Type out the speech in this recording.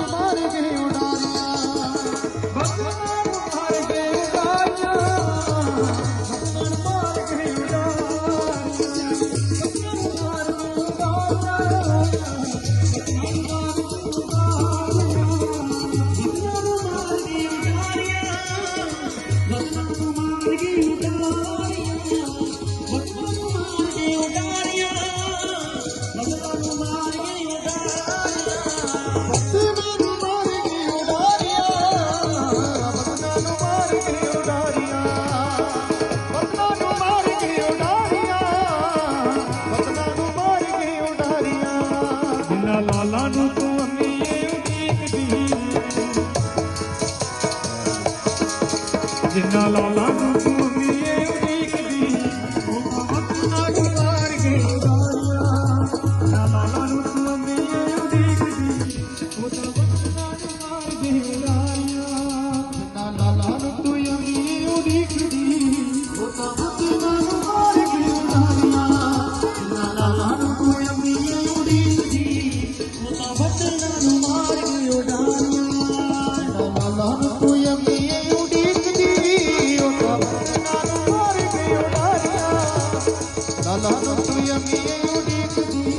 तुम्हारे गिरी ਜਿੰਨਾ ਲਾਲਾ ਨੂੰ ਤੂੰ ਅੰਮੀਏ ਉਡੀਕਦੀ ਉਹ ਵਕਤ ਨਾ ਗੁਜ਼ਾਰ ਕੇ ਉਡਾਰੀਆਂ ਜਿੰਨਾ ਲਾਲਾ ਨੂੰ ਤੂੰ ਅੰਮੀਏ ਉਡੀਕਦੀ ਉਹ ਤਾਂ ਵਕਤ ਨਾ ਗੁਜ਼ਾਰ ਕੇ ਉਡਾਰੀਆਂ লালন তুই আমি